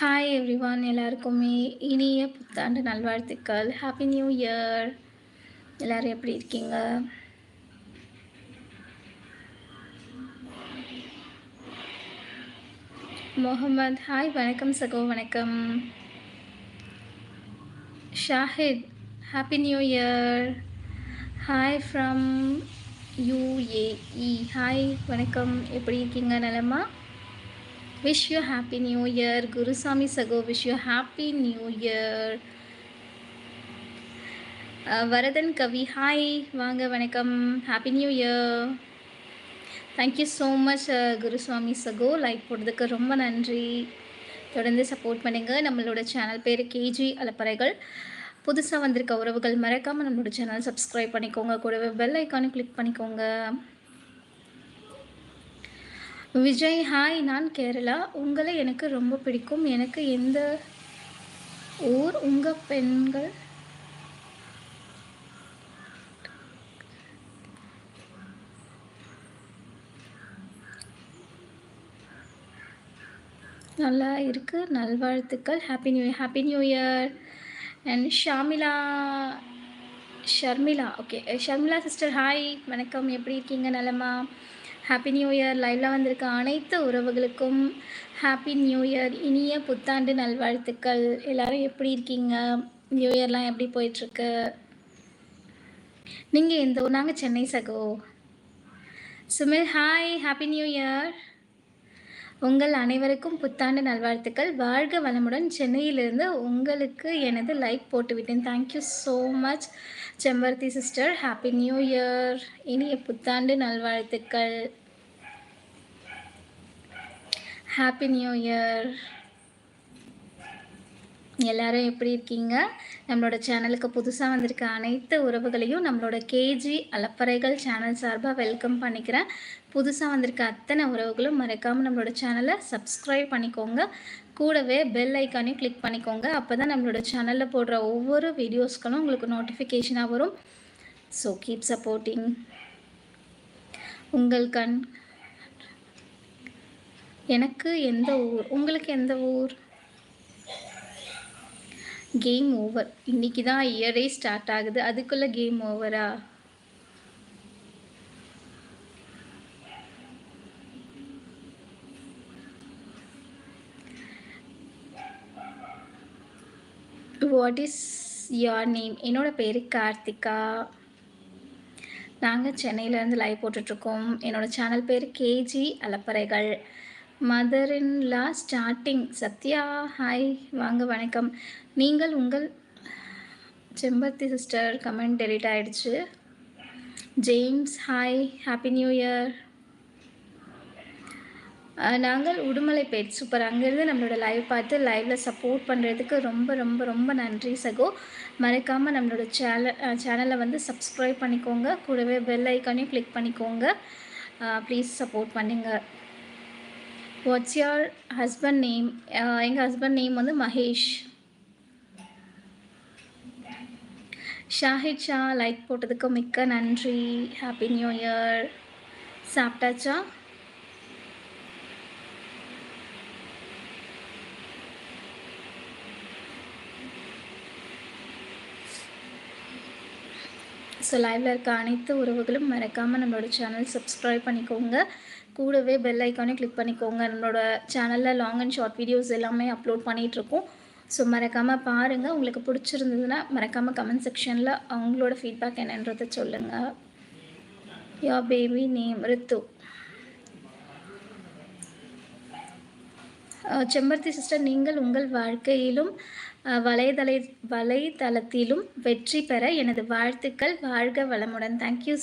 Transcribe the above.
Hi everyone எல்லாருக்குமே இனிய புத்தாண்டு நல்வாழ்த்துக்கள். ஹாப்பி நியூ இயர் எல்லோரும் எப்படி இருக்கீங்க? முகமது ஹாய் வணக்கம் சகோ வணக்கம். Shahid happy new year hi from UAE hi வணக்கம். எப்படி இருக்கீங்க நலமா? Wish you happy new year Guruswamy சகோ wish you happy new year Varadhan Kavi hi வாங்க வணக்கம். Happy new year thank you so much Guruswamy சகோ லைக் போடுறதுக்கு ரொம்ப நன்றி. தொடர்ந்து சப்போர்ட் பண்ணுங்கள் நம்மளோட சேனல் பேர் கேஜி அலப்பறைகள். புதுசாக வந்திருக்க உறவுகள் மறக்காமல் நம்மளோட சேனல் சப்ஸ்கிரைப் பண்ணிக்கோங்க. கூடவே பெல் ஐக்கானும் கிளிக் பண்ணிக்கோங்க. விஜய் ஹாய் நான் கேரளா. உங்களை எனக்கு ரொம்ப பிடிக்கும். எனக்கு எந்த ஊர் உங்கள் பெண்கள்? நல்லா இருக்குது நல்வாழ்த்துக்கள். Happy new happy new year and Shamila Sharmila okay Sharmila sister hi வணக்கம். எப்படி இருக்கீங்க நலமா? ஹாப்பி நியூ இயர் லைவில் வந்திருக்க அனைத்து உறவுகளுக்கும் ஹாப்பி நியூ இயர் இனிய புத்தாண்டு நல்வாழ்த்துக்கள். எல்லோரும் எப்படி இருக்கீங்க? நியூ இயர்லாம் எப்படி போயிட்டுருக்கு? நீங்கள் எந்த ஊர்? நாங்கள் சென்னை சகோ. Sumil hi happy new year உங்கள் அனைவருக்கும் புத்தாண்டு நல்வாழ்த்துக்கள். வாழ்க வளமுடன். சென்னையிலிருந்து உங்களுக்கு எனது like போட்டுவிட்டேன். Thank you so much Sembaruthi sister happy new year இனிய புத்தாண்டு நல்வாழ்த்துக்கள். ஹாப்பி நியூ இயர் எல்லாரும் எப்படி இருக்கீங்க? நம்மளோட சேனலுக்கு புதுசாக வந்திருக்க அனைத்து உறவுகளையும் நம்மளோட கேஜி அலப்பறைகள் சேனல் சார்பாக வெல்கம் பண்ணிக்கிறேன். புதுசாக வந்திருக்க அத்தனை உறவுகளும் மறக்காமல் நம்மளோட சேனலை சப்ஸ்கிரைப் பண்ணிக்கோங்க. கூடவே பெல் ஐக்கானையும் கிளிக் பண்ணிக்கோங்க. அப்போ தான் நம்மளோட சேனலில் போடுற ஒவ்வொரு வீடியோஸ்களும் உங்களுக்கு நோட்டிஃபிகேஷனாக வரும். ஸோ கீப் சப்போர்ட்டிங் உங்கள் கண் எனக்கு எந்த ஊர்? உங்களுக்கு எந்த ஊர்? கேம் ஓவர் இன்னைக்கு தான் இயரே ஸ்டார்ட் ஆகுது. அதுக்குள்ளே கேம் ஓவரா வாட் இஸ் யோர் நேம் என்னோடய பேர் கார்த்திகா. நாங்கள் சென்னையிலேருந்து லைவ் போட்டுட்ருக்கோம் என்னோடய சேனல் பேர் KG அலப்பறைகள். Mother in law starting Sathya hi வாங்க வணக்கம். நீங்கள் உங்கள் செம்பருத்தி சிஸ்டர் கமெண்ட் டெலிட் ஆகிடுச்சு James hi happy new year நாங்கள் உடுமலைப்பேட் சூப்பர் அங்கேருந்து நம்மளோட லைவ் பார்த்து லைவில் சப்போர்ட் பண்ணுறதுக்கு ரொம்ப ரொம்ப ரொம்ப நன்றி சகோ. மறக்காமல் நம்மளோட சேனல் சேனலை வந்து சப்ஸ்கிரைப் பண்ணிக்கோங்க. கூடவே பெல் ஐக்கானையும் கிளிக் பண்ணிக்கோங்க. ப்ளீஸ் சப்போர்ட் பண்ணுங்கள் வாட்ஸ் யார் ஹஸ்பண்ட் நேம் எங்கள் ஹஸ்பண்ட் நேம் வந்து மகேஷ். ஷாஹித் ஷா லைக் போட்டதுக்கு மிக்க நன்றி. ஹாப்பி நியூ இயர் சாப்பிட்டாச்சா? ஸோ லைவில் இருக்க அனைத்து உறவுகளும் மறக்காமல் நம்மளோட சேனல் சப்ஸ்கிரைப் பண்ணிக்கோங்க. கூடவே பெல் ஐக்கானே கிளிக் பண்ணிக்கோங்க. நம்மளோட சேனலில் லாங் அண்ட் ஷார்ட் வீடியோஸ் எல்லாமே அப்லோட் பண்ணிகிட்ருக்கோம் ஸோ மறக்காமல் பாருங்கள் உங்களுக்கு பிடிச்சிருந்ததுன்னா மறக்காமல் கமெண்ட் செக்ஷனில் அவங்களோட ஃபீட்பேக் என்னன்றதை சொல்லுங்கள் யா பேபி நேம் ரித்து. செம்பருத்தி சிஸ்டர் நீங்கள் உங்கள் வாழ்க்கையிலும் வலைதள வலைதளத்திலும் வெற்றி பெற எனது வாழ்த்துக்கள். வாழ்க வளமுடன். தேங்க்யூ